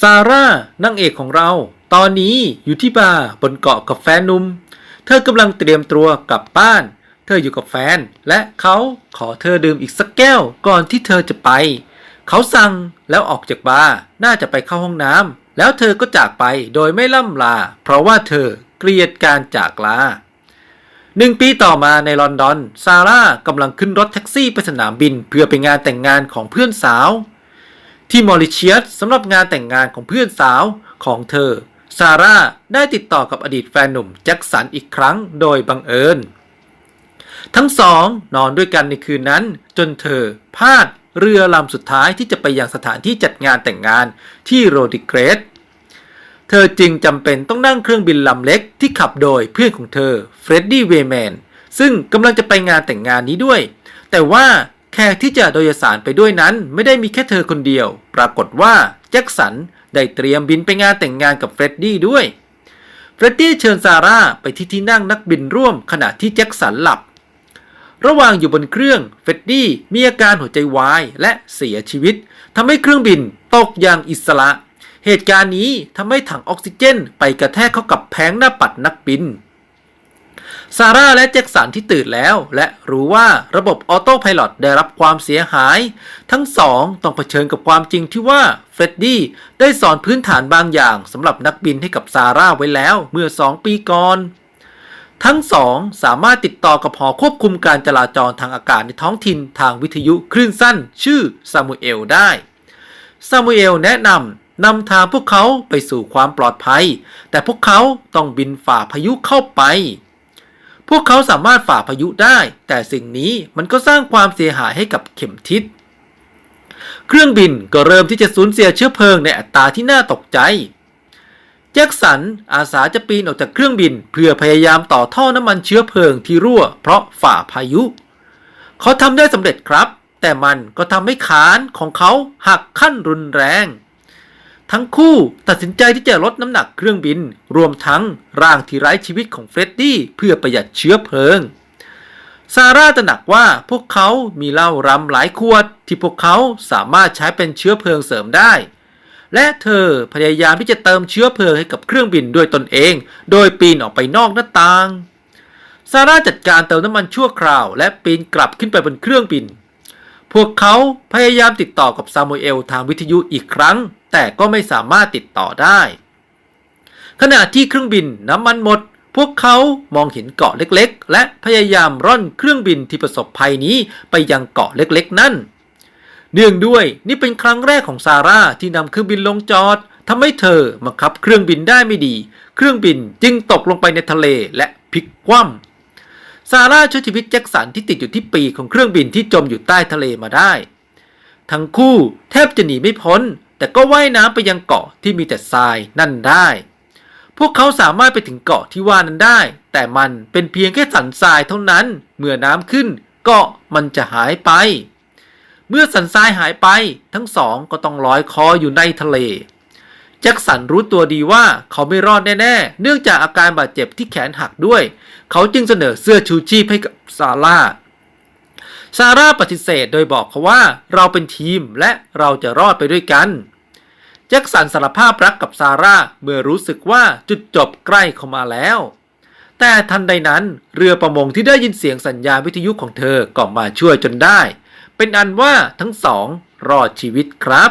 ซาร่านางเอกของเรา ตอนนี้อยู่ที่บาร์บนเกาะกับแฟนนุ่ม เธอกำลังเตรียมตัวกลับบ้าน เธออยู่กับแฟน และเขาขอเธอดื่มอีกสักแก้วก่อนที่เธอจะไป เขาสั่งแล้วออกจากบาร์น่าจะไปเข้าห้องน้ำแล้วเธอก็จากไปโดยไม่ล่ำลา เพราะว่าเธอเกลียดการจากลาหนึ่งปีต่อมาในลอนดอน ซาร่ากำลังขึ้นรถแท็กซี่ไปสนามบิน เพื่อไปงานแต่งงานของเพื่อนสาว ที่มอริเชียสสำหรับงานแต่งงานของเพื่อนสาวของเธอ ซาร่าได้ติดต่อกับอดีตแฟนหนุ่มแจ็คสันอีกครั้งโดยบังเอิญ ทั้งสองนอนด้วยกันในคืนนั้น จนเธอพลาดเรือลำสุดท้ายที่จะไปยังสถานที่จัดงานแต่งงานที่โรดิเกรสเธอจึงจำเป็นต้องนั่งเครื่องบินลำเล็กที่ขับโดยเพื่อนของเธอเฟรดดี้เวแมนซึ่งกำลังจะไปงานแต่งงานนี้ด้วย แต่ว่า แขกที่จะโดยสารไปด้วยนั้นไม่ได้มีแค่เธอคนเดียว ปรากฏว่าแจ็คสันได้เตรียมบินไปงานแต่งงานกับเฟรดดี้ด้วย เฟรดดี้เชิญซาร่าไปที่ที่นั่งนักบินร่วมขณะที่แจ็คสันหลับ ระหว่างอยู่บนเครื่องเฟรดดี้มีอาการหัวใจวายและเสียชีวิตทำให้เครื่องบินตกอย่างอิสระ เหตุการณ์นี้ทำให้ถังออกซิเจนไปกระแทกเข้ากับแผงหน้าปัดนักบิน ซาร่าและแจ็คสันที่ตื่นแล้ว และรู้ว่าระบบออโต้พายロได้รับความเสียหาย ทั้งสองต้องเผชิญกับความจริงที่ว่าเฟรดดี้ได้สอนพื้นฐานบางอย่างสำหรับนักบินให้กับซาร่าไว้แล้วเมื่อ 2 ปีก่อน ทั้งสองสามารถติดต่อกับหอควบคุมการจราจรทางอากาศในท้องถิ่นทางวิทยุคลื่นสั้น ชื่อซามูเอลได้ซามูเอลแนะนำนำทางพวกเขาไปสู่ความปลอดภัย แต่พวกเขาต้องบินฝ่าพายุเข้าไป พวกเขาสามารถฝ่าพายุได้ แต่สิ่งนี้มันก็สร้างความเสียหายให้กับเข็มทิศ เครื่องบินก็เริ่มที่จะสูญเสียเชื้อเพลิงในอัตราที่น่าตกใจ แจ็คสันอาสาจะปีนออกจากเครื่องบิน เพื่อพยายามต่อท่อน้ำมันเชื้อเพลิงที่รั่ว เพราะฝ่าพายุ เขาทำได้สำเร็จครับ แต่มันก็ทำให้ขานของเขาหักขั้นรุนแรง ทั้งคู่ตัดสินใจที่จะลดน้ำหนักเครื่องบิน รวมทั้งร่างที่ไร้ชีวิตของเฟรดดี้เพื่อประหยัดเชื้อเพลิง ซาร่าตระหนักว่าพวกเขามีเหล้ารำหลายขวด ที่พวกเขาสามารถใช้เป็นเชื้อเพลิงเสริมได้ และเธอพยายามที่จะเติมเชื้อเพลิงให้กับเครื่องบินด้วยตนเอง โดยปีนออกไปนอกหน้าต่าง ซาร่าจัดการเติมน้ำมันชั่วคราว และปีนกลับขึ้นไปบนเครื่องบิน พวกเขาพยายามติดต่อกับซามูเอลทางวิทยุอีกครั้ง แต่ก็ไม่สามารถติดต่อได้ ขณะที่เครื่องบินน้ำมันหมด พวกเขามองเห็นเกาะเล็กๆ และพยายามร่อนเครื่องบินที่ประสบภัยนี้ไปยังเกาะเล็กๆ นั่น เนื่องด้วยนี่เป็นครั้งแรกของซาร่าที่นำเครื่องบินลงจอดทำให้เธอบังคับเครื่องบินได้ไม่ดี เครื่องบินจึงตกลงไปในทะเลและพลิกคว่ำซาร่าช่วยชีวิตแจ็คสันที่ติดอยู่ที่ปีกของเครื่องบินที่จมอยู่ใต้ทะเลมาได้ ทั้งคู่แทบจะหนีไม่พ้น แต่ก็ว่ายน้ำไปยังเกาะที่มีแต่ทรายนั่นได้ พวกเขาสามารถไปถึงเกาะที่ว่านั้นได้ แต่มันเป็นเพียงแค่สันทรายเท่านั้น เมื่อน้ำขึ้นเกาะมันจะหายไป เมื่อสันทรายหายไปทั้งสองก็ต้องลอยคออยู่ในทะเลแจ็คสันรู้ตัวดีว่าเขาไม่รอดแน่ๆ เนื่องจากอาการบาดเจ็บที่แขนหักด้วย เขาจึงเสนอเสื้อชูชีพให้กับซาร่า ซาร่าปฏิเสธโดยบอกเขาว่าเราเป็นทีมและเราจะรอดไปด้วยกัน แจ็คสันสารภาพรักกับซาร่าเมื่อรู้สึกว่าจุดจบใกล้เข้ามาแล้ว แต่ทันใดนั้นเรือประมงที่ได้ยินเสียงสัญญาณวิทยุของเธอก็มาช่วยจนได้ เป็นอันว่าทั้งสองรอดชีวิตครับ